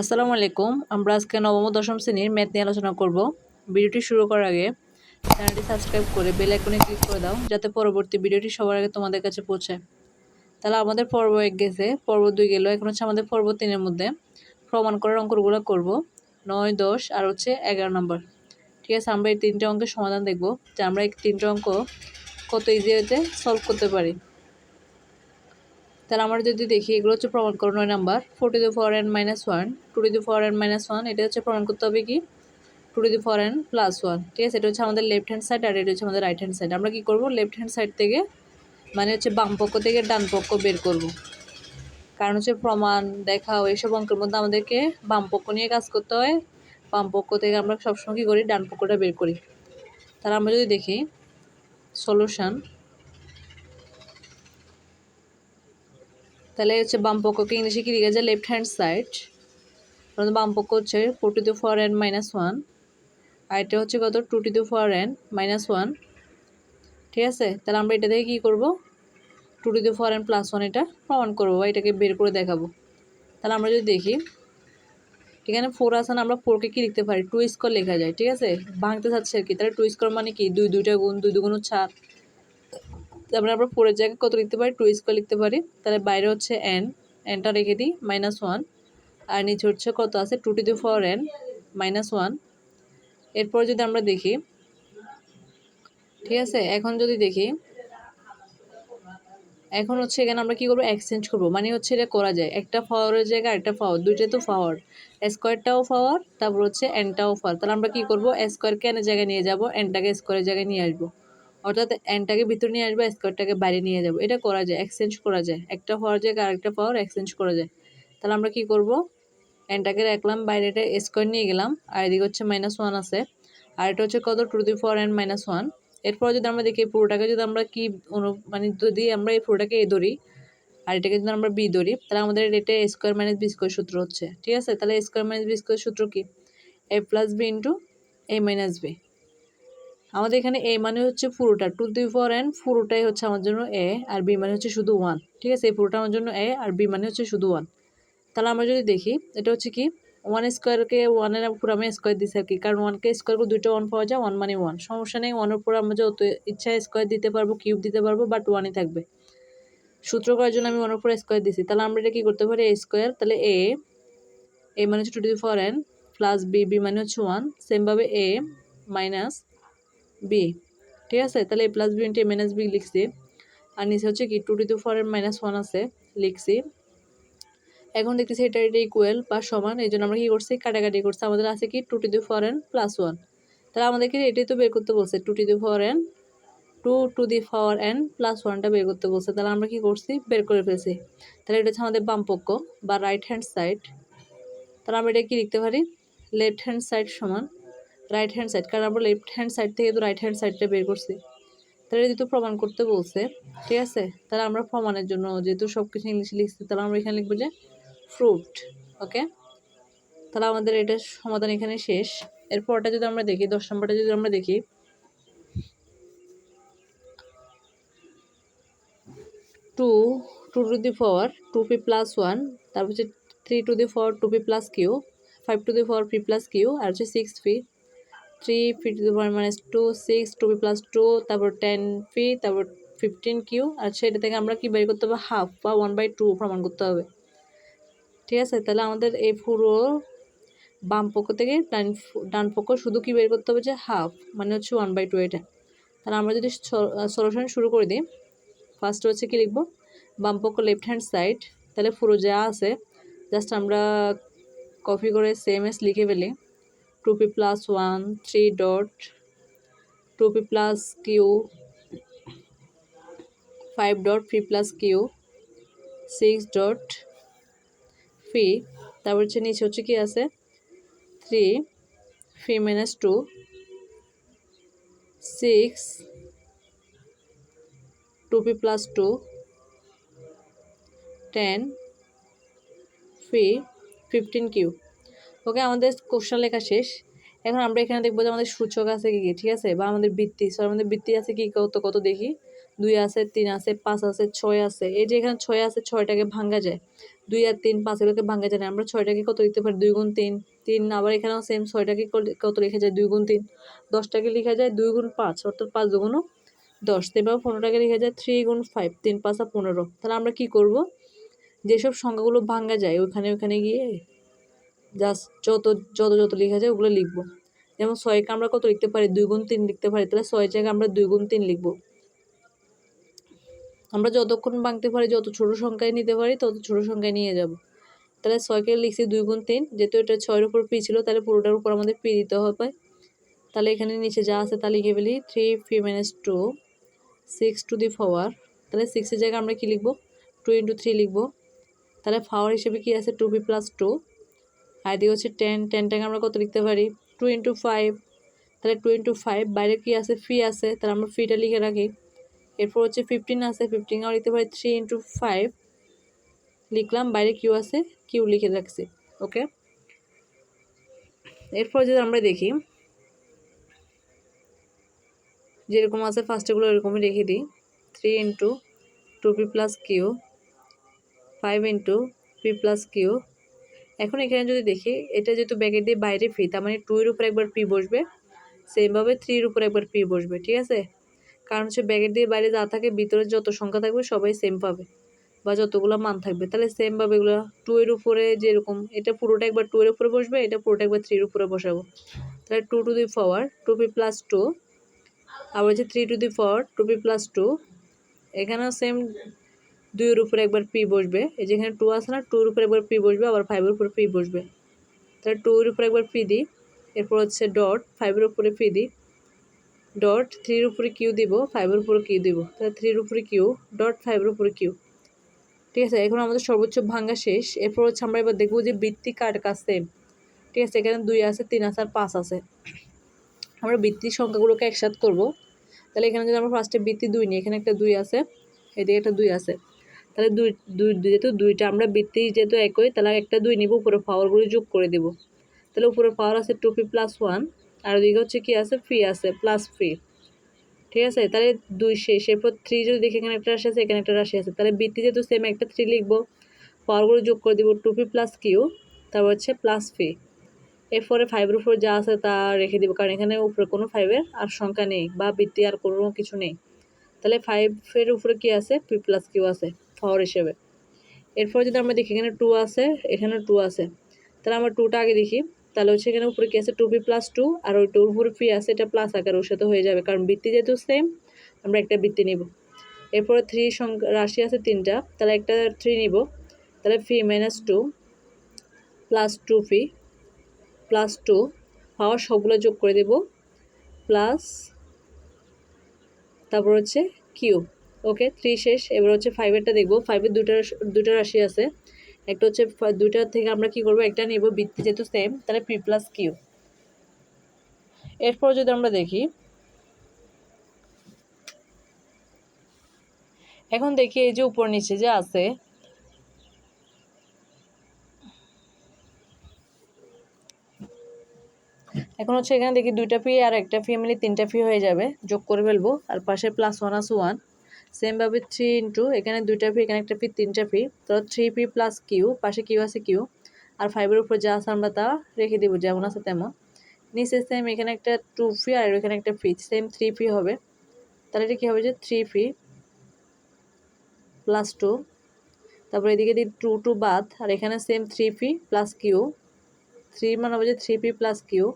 আসসালামু আলাইকুম। আমরা আজকে নবম দশম শ্রেণির ম্যাথ নিয়ে আলোচনা করব। ভিডিওটি শুরু করার আগে চ্যানেলটি সাবস্ক্রাইব করে বেল আইকনে ক্লিক করে দাও, যাতে পরবর্তী ভিডিওটি সবার আগে তোমাদের কাছে পৌঁছায় তাহলে আমাদের পর্ব এক গেছে। পর্ব দুই গেল। এখন হচ্ছে আমাদের পর্ব তিনের মধ্যে প্রমাণ করার অঙ্কগুলো করব। নয়, দশ আর হচ্ছে এগারো নম্বর। ঠিক আছে, আমরা এই তিনটে অঙ্কের সমাধান দেখব, যে আমরা এই তিনটে অঙ্ক কত ইজিতে সলভ করতে পারি। তাহলে আমরা যদি দেখি, এগুলো হচ্ছে প্রমাণ করো, নয় number. Four to the four N minus one two to the four N minus one এটা হচ্ছে প্রমাণ করতে হবে কি? Two to the four N plus one ঠিক আছে? এটা হচ্ছে আমাদের লেফট হ্যান্ড সাইড আর এটা হচ্ছে আমাদের রাইট হ্যান্ড সাইড আমরা কি করব? লেফট হ্যান্ড সাইড থেকে মানে হচ্ছে বাম পক্ষ থেকে ডান পক্ষ বের করব। কারণ হচ্ছে প্রমাণ দেখা এইসব অঙ্কের মধ্যে আমাদেরকে বাম পক্ষ নিয়ে কাজ করতে হয়। বাম পক্ষ থেকে আমরা সবসময় কী করি? ডান পক্ষটা বের করি। তাহলে আমরা যদি দেখি সলিউশন তাহলে হচ্ছে বাম পক্ষকে ইংলিশে কি লিখে যায়? লেফট হ্যান্ড সাইড আমাদের বাম পক্ষ হচ্ছে four two to four N minus one আর এটা হচ্ছে কত? Two two to four N minus one ঠিক আছে? তাহলে আমরা এটা থেকে কী করব? Two two to four N plus one এটা প্রমাণ করব বা এটাকে বের করে দেখাবো। তাহলে আমরা যদি দেখি, এখানে ফোর আছে না, আমরা ফোরকে কী লিখতে পারি? টু স্কোয়ার লেখা যায়, ঠিক আছে? ভাঙতে চাচ্ছে আর কি। তাহলে টু স্কোয়ার মানে কি? দুই, দুইটা গুণ, দুই দুগুণ চার তারপরে আমরা ফোরের জায়গায় কত লিখতে পারি? টু স্কোয়ার লিখতে পারি। তাহলে বাইরে হচ্ছে এন এনটা রেখে দিই মাইনাস ওয়ান আর নিচে হচ্ছে কত আছে? Two to the four N minus one এরপর যদি আমরা দেখি, ঠিক আছে? এখন যদি দেখি, এখন হচ্ছে এখানে আমরা কি করব? এক্সচেঞ্জ করব। মানে হচ্ছে এটা করা যায়। একটা পাওয়ারের জায়গায় একটা পাওয়ার দুইটা তো পাওয়ার স্কোয়ারটাও পাওয়ার তারপর হচ্ছে এনটাও পাওয়ার তাহলে আমরা কি করব? স্কোয়ারকে এনের জায়গায় নিয়ে যাব। এনটাকে স্কোয়ারের জায়গায় নিয়ে আসব। অর্থাৎ এনটাকে ভিতরে নিয়ে আসব, স্কোয়ারটাকে বাইরে নিয়ে যাব। এটা করা যায় এক্সচেঞ্জ করা যায়। একটা পাওয়ার জায়গায় আরেকটা পাওয়ার এক্সচেঞ্জ করা যায়। তাহলে আমরা কি করব? এনটাকে রাখলাম, বাইরেটা স্কোয়ার নিয়ে গেলাম, আর এদিকে হচ্ছে মাইনাস ওয়ান আছে। আর এটা হচ্ছে কত? To the four N minus one এরপর যদি আমরা দেখি পুরোটাকে যদি আমরা কি অনু মানে যদি আমরা এই পুরোটাকে এ ধরি, আর এটাকে যদি আমরা বি ধরি, তাহলে আমাদের এটা স্কোয়ার মাইনাস বি স্কোয়ার সূত্র হচ্ছে। ঠিক আছে? তাহলে স্কোয়ার মাইনাস বি স্কোয়ার সূত্র কি? A plus B into A minus B আমাদের এখানে এ মানে হচ্ছে পুরোটা টু দি ফোর এন পুরোটাই হচ্ছে আমার জন্য এ আর বি মানে হচ্ছে শুধু ওয়ান ঠিক আছে? এই পুরোটা আমার জন্য এ আর বি মানে হচ্ছে শুধু ওয়ান তাহলে আমরা যদি দেখি, এটা হচ্ছে কি? ওয়ান স্কোয়ারকে ওয়ানের উপর আমি স্কোয়ার আর কি, কারণ ওয়ানকে স্কোয়ার করে দুটো ওয়ান পাওয়া যায় ওয়ান মানে ওয়ান সমস্যা নেই ওয়ানের উপর আমরা যত ইচ্ছা স্কোয়ার দিতে পারব কিউব দিতে পারব বাট ওয়ানই থাকবে। সূত্র করার জন্য আমি ওয়ানের উপর স্কোয়ার দিচ্ছি তাহলে আমরা এটা কী করতে পারি? এ স্কোয়ার তাহলে এ এ মানে হচ্ছে two to four N plus B B মানে হচ্ছে ওয়ান সেমভাবে এ মাইনাস বি ঠিক আছে, তাহলে A plus B into A minus B লিখছি। আর নিচে হচ্ছে কি two to four N minus one আছে, লিখছি। এখন দেখতেছি এটা এটা ইকুয়াল বা সমান এই জন্য আমরা কী করছি? কাটাকাটি করছি। আমাদের আছে কি two to the four N plus one তাহলে আমাদেরকে এটাই তো বের করতে বলছে two to the four N two to the four N plus ওয়ানটা বের করতে বলছে। তাহলে আমরা কি করছি? বের করে ফেলছি। তাহলে এটা হচ্ছে আমাদের বাম পক্ষ বা রাইট হ্যান্ড সাইড তাহলে আমরা এটা কি লিখতে পারি? লেফট হ্যান্ড সাইড সমান। রাইট হ্যান্ড সাইড কারণ আমরা লেফট হ্যান্ড সাইড থেকে তো রাইট হ্যান্ড সাইডটা বের করছি। তাহলে যেহেতু প্রমাণ করতে বলছে, ঠিক আছে? তাহলে আমরা প্রমাণের জন্য যেহেতু সব কিছু ইংলিশে লিখছি, তাহলে আমরা এখানে লিখব যে ফ্রুট ওকে তাহলে আমাদের এটা সমাধান এখানে শেষ। এরপরটা যদি আমরা দেখি, দশ নম্বরটা যদি আমরা দেখি। Two two to the power two P plus one তারপর হচ্ছে three to the power two P plus Q five to the power P plus Q আর হচ্ছে six P three P two power minus two six two P plus two তারপর ten P তারপর fifteen Q আর সেটা থেকে আমরা কি বের করতে হবে? হাফ বা ওয়ান বাই টু প্রমাণ করতে হবে। ঠিক আছে? তাহলে আমাদের এই পুরো বাম পক্ষ থেকে ডান ডান পক্ষ শুধু কি বের করতে হবে যে হাফ মানে হচ্ছে ওয়ান বাই টু এটা। তাহলে আমরা যদি সলিউশন শুরু করে দিই ফার্স্ট হচ্ছে কি লিখব? বাম পক্ষ লেফট হ্যান্ড সাইড তাহলে পুরো যা আছে জাস্ট আমরা কপি করে সেম এস লিখে ফেলি। Two P plus one, three dot two P plus Q, five dot P plus Q, six dot, P, তারপর হচ্ছে নিচে হচ্ছে কি আছে? Three, P minus two, six two P plus two, ten, P, fifteen Q. Okay আমাদের question লেখা শেষ। এখন আমরা এখানে দেখব যে আমাদের সূচক আছে কি ঠিক আছে? বা আমাদের বৃত্তি সো আমাদের বৃত্তি আছে কি কত কত দেখি? দুই আছে, তিন আছে, পাঁচ আছে, ছয় আছে। এই যে এখানে ছয় আছে, ছয়টাকে ভাঙ্গা যায়। দুই আর তিন, পাঁচ এগুলোকে ভাঙ্গা যায় না। আমরা ছয়টাকে কত লিখতে পারি? দুই গুণ তিন। তিন, আবার এখানেও সেম ছয়টাকে কত- লেখা যায়? দুই গুণ তিন। দশটাকে লেখা যায় দুই গুণ পাঁচ, অর্থাৎ পাঁচ দুগুণ দশ। এবার পনেরোটাকে লেখা যায় থ্রি গুণ ফাইভ তিন পাঁচা পনেরো। তাহলে আমরা কি করব? যেসব সংখ্যাগুলো ভাঙ্গা যায়, ওখানে ওখানে গিয়ে জাস্ট যত যত যত লেখা যায় ওগুলো লিখব। যেমন ছয়কে আমরা কত লিখতে পারি? দুই গুণ তিন লিখতে পারি। তাহলে ছয় জায়গায় আমরা দুই গুণ তিন লিখব। আমরা যতক্ষণ ভাঙতে পারি, যত ছোট সংখ্যায় নিতে পারি, তত ছোট সংখ্যায় নিয়ে যাব। তাহলে ছয়কে লিখছি দুই গুণ তিন। যেহেতু এটা ছয়ের উপর পি ছিল, তাহলে পুরোটার উপর আমাদের পি দিতে হবে। তাহলে এখানে নিচে যা আছে তা লিখে ফেলি। Three P minus two six to the power তাহলে সিক্সের জায়গায় আমরা কী লিখব? টু ইন্টু থ্রি লিখব। তাহলে পাওয়ার হিসেবে কী আছে? টু পি প্লাস টু আর এদিকে হচ্ছে টেন টেনটাকে আমরা কত লিখতে পারি? টু ইন্টু ফাইভ তাহলে টু ইন্টু ফাইভ বাইরে কী আছে? ফি আছে, তাহলে আমরা ফিটা লিখে রাখি। এরপর হচ্ছে ফিফটিন আছে ফিফটিন আমরা লিখতে পারি থ্রি ইন্টু ফাইভ লিখলাম, বাইরে কিউ আছে কিউ লিখে রাখছি ওকে এরপর যদি আমরা দেখি, যেরকম আছে ফার্স্টেগুলো এরকমই রেখে দিই। Three into two P plus Q five into P plus Q এখন এখানে যদি দেখি, এটা যেহেতু ব্যাগের দিয়ে বাইরে ফি তার মানে টু এর উপর একবার পি বসবে সেমভাবে থ্রির উপর একবার পি বসবে, ঠিক আছে? কারণ হচ্ছে ব্যাগের দিয়ে বাইরে যা থাকে, ভিতরে যত সংখ্যা থাকবে সবাই সেম পাবে, বা যতগুলো মান থাকবে। তাহলে সেমভাবে এগুলো টু এর উপরে যেরকম, এটা পুরোটা একবার টু এর উপরে বসবে, এটা পুরোটা একবার থ্রির উপরে বসাবো। তাহলে two to the power two P plus two আবার হচ্ছে three to the power two P plus two এখানেও সেম দুইয়ের উপরে একবার পি বসবে। এই যেখানে টু আছে না টুর উপরে একবার পি বসবে, আবার ফাইভের উপরে পি বসবে। তাহলে টু এর উপরে একবার পি দিই, এরপর হচ্ছে ডট ফাইভের উপরে পি দিই। ডট থ্রির উপরে কিউ দিব ফাইভের উপরে কিউ দিব। তাহলে থ্রির উপরে কিউ ডট ফাইভের উপরে কিউ ঠিক আছে, এখন আমাদের সর্বোচ্চ ভাঙ্গা শেষ। এরপর হচ্ছে আমরা এবার দেখব যে বৃত্তি কার কাছে ঠিক আছে, এখানে দুই আছে, তিন আছে, আর পাঁচ আছে। আমরা বৃত্তির সংখ্যাগুলোকে একসাথে করব। তাহলে এখানে যদি আমরা ফার্স্টে বৃত্তি দুই নিই, এখানে একটা দুই আছে, এদিকে একটা দুই আছে। তাহলে দুই দুই, যেহেতু দুইটা আমরা বৃত্তি যেহেতু একই, তাহলে একটা দুই নিব, উপরে পাওয়ারগুলো যোগ করে দেব। তাহলে উপরে পাওয়ার আছে টু প্লাস ওয়ান আর ওদিকে হচ্ছে কি আছে ফি আছে প্লাস ফি ঠিক আছে? তাহলে দুই শেষ, এরপর থ্রি যদি দেখি এখানে একটা রাশি আছে, এখানে একটা রাশি আছে। তাহলে বৃত্তি যেহেতু সেম একটা থ্রি লিখব পাওয়ারগুলো যোগ করে দিব টু প্লাস কিউ তারপর হচ্ছে প্লাস ফি এরপরে ফাইভের উপর যা আছে তা রেখে দিব, কারণ এখানে উপরে কোনো ফাইভের আর সংখ্যা নেই, বা বৃত্তি আর কোনো কিছু নেই। তাহলে ফাইভের উপরে কি আছে? পি প্লাস কিউ আছে। পাওয়ার হিসেবে। এরপর যদি আমরা দেখি এখানে টু আছে, এখানে টু আছে। তাহলে আমরা টুটা আগে দেখি। তাহলে হচ্ছে এখানে উপরে কী আছে? টু পি প্লাস টু আর ওই টুর উপরে পি আছে, এটা প্লাস আকার, ওর সাথে হয়ে যাবে। কারণ বৃত্তি যেহেতু সেম আমরা একটা বৃত্তি নিব। এরপরে থ্রি সংখ্যা, রাশি আছে তিনটা, তাহলে একটা থ্রি নিব। তাহলে P minus two plus two P plus two power সবগুলো যোগ করে দেব। প্লাস তারপর হচ্ছে কিউ ওকে থ্রি শেষ। এবার হচ্ছে ফাইভেরটা দেখব। ফাইভের দুটা দুটা রাশি আছে। একটা হচ্ছে ফা- দুইটার থেকে আমরা কি করব? একটা নেব বৃত্তি যেহেতু সেম তাহলে পি প্লাস কিউ এরপর যদি আমরা দেখি, এখন দেখি এই যে উপর নিচে যে আছে, এখন হচ্ছে এখানে দেখি দুইটা ফি আর একটা পি মিলে তিনটা পি হয়ে যাবে। যোগ করে ফেলব। আর পাশে প্লাস ওয়ান আছে ওয়ান সেমভাবে থ্রি ইন্টু এখানে দুইটা পি এখানে একটা পি তিনটা পি তো থ্রি পি প্লাস কিউ পাশে কিউ আছে কিউ আর ফাইভের উপর যা আছে আমরা তা রেখে দেবো, যেমন আছে তেমন। নিচে সেম এখানে একটা টু পি আর এখানে একটা পি সেম থ্রি পি হবে। তাহলে এটা কী হবে যে থ্রি পি প্লাস টু তারপর এদিকে দিই টু টু বাদ, আর এখানে same three P plus Q three মানে হবে যে থ্রি পি প্লাস কিউ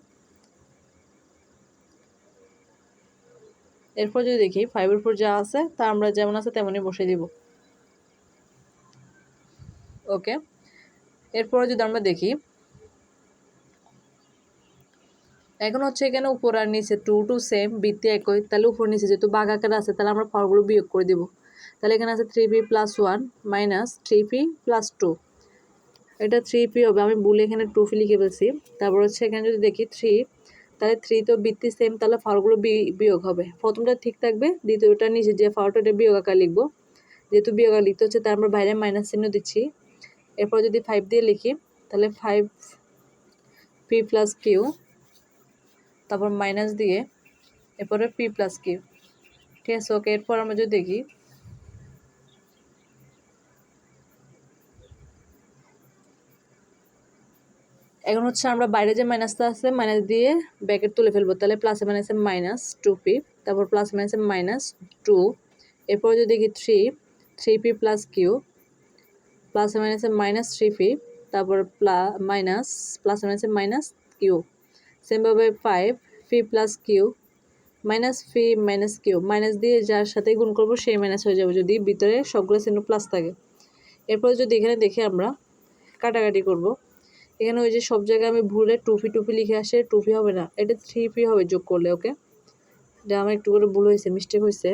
এরপর যদি দেখি ফাইভের উপর যা আছে, তা আমরা যেমন আছে তেমনই বসে দিব। ওকে এরপর যদি আমরা দেখি, এখন হচ্ছে এখানে উপর আর নিচে টু টু সেম বৃত্তি একই, তাহলে উপর নিচে যেহেতু বাঘ আকার আছে, তাহলে আমরা পাওয়ারগুলো বিয়োগ করে দিব। তাহলে এখানে আছে three P plus one minus three P plus two এটা থ্রি পি হবে, আমি বলে এখানে টু পি লিখে ফেলছি। তারপর হচ্ছে এখানে যদি দেখি থ্রি তাহলে থ্রি তো বৃত্তি সেম তাহলে ফাওয়ারগুলো বিয়োগ হবে। প্রথমটা ঠিক থাকবে, দ্বিতীয়টা নিচে যে ফাওয়ারটা বিয়োগ আকার লিখব। যেহেতু বিয়োগ আকার লিখতে হচ্ছে তার আমরা বাইরে মাইনাস চিহ্ন দিচ্ছি। এরপর যদি ফাইভ দিয়ে লিখি, তাহলে ফাইভ পি প্লাস কিউ তারপর মাইনাস দিয়ে, এরপরে পি প্লাস কিউ ঠিক আছে ওকে এরপর আমরা যদি দেখি এখন হচ্ছে আমরা বাইরে যে মাইনাসটা আছে, মাইনাস দিয়ে ব্যাকেট তুলে ফেলব, তাহলে প্লাসে মাইনাসে মাইনাস টু পি তারপর প্লাস মাইনাসে মাইনাস টু এরপর যদি দেখি three three P plus Q প্লাসে মাইনাসে মাইনাস থ্রি পি তারপর প্লা মাইনাস প্লাস মাইনাসে মাইনাস কিউ সেমভাবে five P plus Q minus P minus Q minus দিয়ে যার সাথে গুণ করব সেই মাইনাস হয়ে যাবে যদি ভিতরে সবগুলো চিহ্ন প্লাস থাকে। এরপর যদি এখানে দেখে আমরা, কাটাকাটি করব। এখানে ওই যে সব জায়গায় আমি ভুলে টুপি টুপি লিখে আসে, টুপি হবে না। এটা থ্রি পি হবে যোগ করলে ওকে এটা আমার একটু করে ভুল হয়েছে মিস্টেক হয়েছে।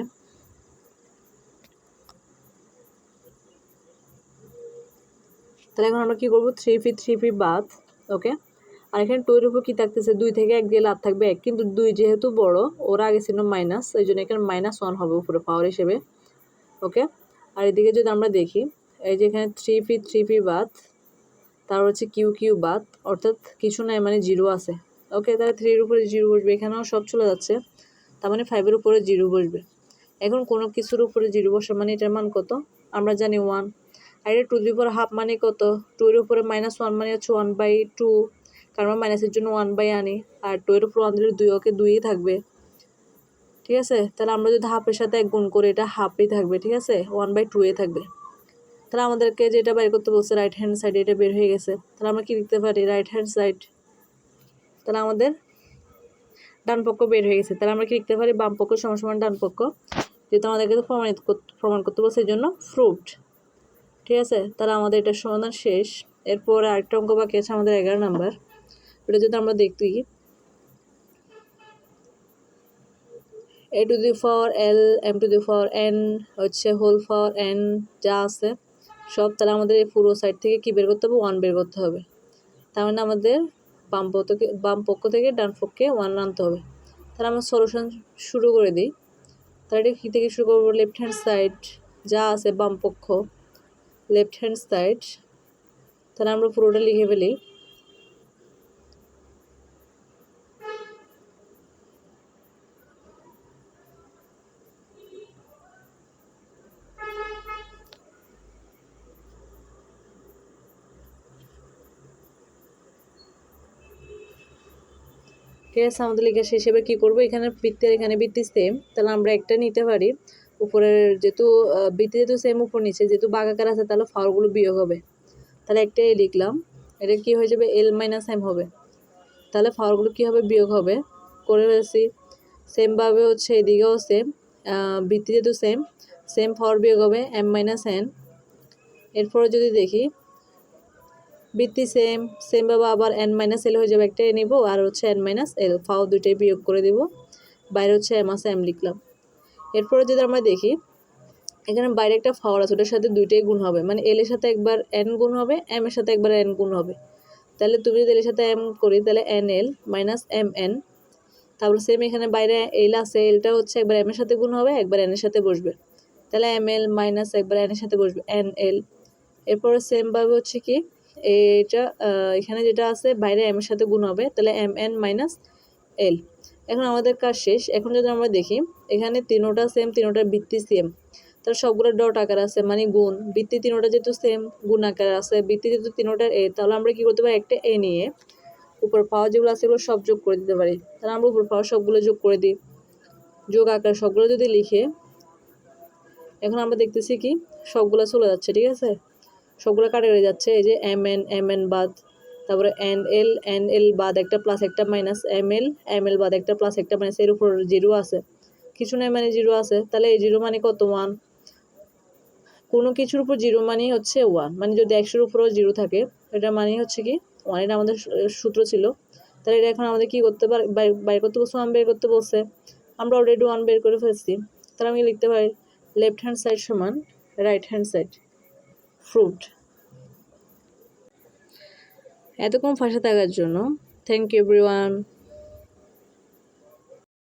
তাহলে এখন আমরা কী করব? থ্রি পি থ্রি পি বাদ ওকে আর এখানে টুয়ের উপর কী থাকতেছে? দুই থেকে এক দিয়ে লাভ থাকবে এক। কিন্তু দুই যেহেতু বড়, ওরা আগে ছিল মাইনাস এই জন্য এখানে মাইনাস ওয়ান হবে উপরে পাওয়ার হিসেবে ওকে আর এদিকে যদি আমরা দেখি, এই যে এখানে থ্রি পি থ্রি পি বাদ তারপর হচ্ছে কিউ কিউ বাদ অর্থাৎ কিছু নাই মানে জিরো আছে। ওকে তাহলে থ্রির উপরে জিরো বসবে, এখানেও সব চলে যাচ্ছে। তার মানে ফাইভের উপরে জিরো বসবে। এখন কোনো কিছুর উপরে জিরো বসে মানে এটার মান কত? আমরা জানি ওয়ান আর এটা টু দি উপরে হাফ মানে কত? টু এর উপরে মাইনাস ওয়ান মানে হচ্ছে ওয়ান বাই টু কারণ আমরা মাইনাসের জন্য ওয়ান বাই আনি। আর টু এর উপর ওয়ান দিলে দুই, ওকে দুইই থাকবে। ঠিক আছে? তাহলে আমরা যদি হাফের সাথে এক গুণ করি, এটা হাফই থাকবে, ঠিক আছে? ওয়ান বাই টু এ থাকবে। তাহলে আমাদেরকে যেটা বের করতে বলছে রাইট হ্যান্ড সাইডে এটা বের হয়ে গেছে। তাহলে আমরা কি লিখতে পারি? রাইট হ্যান্ড সাইড তাহলে আমাদের ডান পক্ষ বের হয়ে গেছে। তাহলে আমরা কি লিখতে পারি? বাম পক্ষ সমান ডান পক্ষ। যেহেতু আমাদেরকে প্রমাণিত প্রমাণ করতে বলছে, এই জন্য ফ্রুট ঠিক আছে? তাহলে আমাদের এটা সমাধান শেষ। এরপর আরেকটা অঙ্ক বাকি আছে আমাদের এগারো নাম্বার। ওটা যদি আমরা দেখি। A to the four L M to the four N হচ্ছে হোল ফর এন যা আছে। সব তাহলে আমাদের এই পুরো সাইড থেকে কি বের করতে হবে? ওয়ান বের করতে হবে। তার মানে আমাদের বাম পক্ষ থেকে, বাম পক্ষ থেকে ডান পক্ষে ওয়ান আনতে হবে। তাহলে আমরা সলিউশন শুরু করে দিই। তাহলে এটা কী থেকে শুরু করব? লেফট হ্যান্ড সাইড যা আছে বাম পক্ষ লেফট হ্যান্ড সাইড তাহলে আমরা পুরোটা লিখে ফেলি। আছে আমাদের লেখা শেষ এবার কী করব? এখানে বৃত্তের, এখানে বৃত্তি সেম তাহলে আমরা একটা নিতে পারি। উপরের যেহেতু বৃত্তি যেহেতু সেম উপর নিচে। যেহেতু বাগাকার আছে, তাহলে ফাওয়ারগুলো বিয়োগ হবে। তাহলে একটাই লিখলাম। এটা কি হয়ে যাবে? এল মাইনাস এম হবে। তাহলে ফাওয়ারগুলো কী হবে? বিয়োগ হবে। করে ফেলছি। সেমভাবে হচ্ছে এদিকেও সেম বৃত্তি যেহেতু সেম সেম ফাওয়ার বিয়োগ হবে। এম মাইনাস এন এরপরে যদি দেখি বৃত্তি সেম সেমভাবে আবার এন মাইনাস এল হয়ে যাবে, একটাই নিব, আর হচ্ছে এন মাইনাস এল ফাও দুইটাই বিয়োগ করে দিব। বাইরে হচ্ছে এম আছে এম লিখলাম। এরপরে যদি আমরা দেখি, এখানে বাইরে একটা ফাওয়ার আছে, ওটার সাথে দুইটাই গুণ হবে। মানে এল এর সাথে একবার এন গুণ হবে এম এর সাথে একবার এন গুণ হবে। তাহলে তুমি যদি এল এর সাথে এম করি, তাহলে N L minus M N তারপর সেম এখানে বাইরে এল আছে এলটা হচ্ছে একবার এম এর সাথে গুণ হবে, একবার এন এর সাথে বসবে। তাহলে এম এল মাইনাস একবার এন এর সাথে বসবে এন এল এরপরে সেমভাবে হচ্ছে কি এটা এখানে যেটা আছে, বাইরে এম এর সাথে গুণ হবে, তাহলে এম এন মাইনাস এল এখন আমাদের কাজ শেষ। এখন যদি আমরা দেখি, এখানে তিনোটা সেম তিনোটার বৃত্তি সেম তাহলে সবগুলো ডট আকার আছে মানে গুণ। বৃত্তি তিনোটা যেহেতু সেম গুণ আকার আছে। বৃত্তি যেহেতু তিনোটার এ তাহলে আমরা কি করতে পারি? একটা এ নিয়ে উপর পাওয়া যেগুলো আছে, এগুলো সব যোগ করে দিতে পারি। তাহলে আমরা উপর পাওয়া সবগুলো যোগ করে দিই। যোগ আকার সবগুলো যদি লিখে, এখন আমরা দেখতেছি কি? সবগুলো চলে যাচ্ছে, ঠিক আছে? সবগুলো কাটে হয়ে যাচ্ছে। এই যে এম এন এম এন বাদ, তারপরে এন এল এন এল বাদ একটা প্লাস একটা minus M L M L বাদ একটা প্লাস একটা মাইনাস এর উপর জিরো আছে। কিছু নাই মানে জিরো আছে। তাহলে এই জিরো মানে কত? ওয়ান কোনো কিছুর উপর জিরো মানেই হচ্ছে ওয়ান মানে যদি একশোর উপরেও জিরো থাকে, এটা মানেই হচ্ছে কি? ওয়ান এটা আমাদের সূত্র ছিল। তাহলে এটা এখন আমাদের কী করতে পারে বাইর করতে বলছে? ওয়ান বের করতে বলছে। আমরা অলরেডি ওয়ান বের করে ফেলছি। তাহলে আমি লিখতে পারি লেফট হ্যান্ড সাইড সমান রাইট হ্যান্ড সাইড ফ্রুট এতক্ষণ ফাঁসে থাকার জন্য থ্যাংক ইউ এভরিওয়ান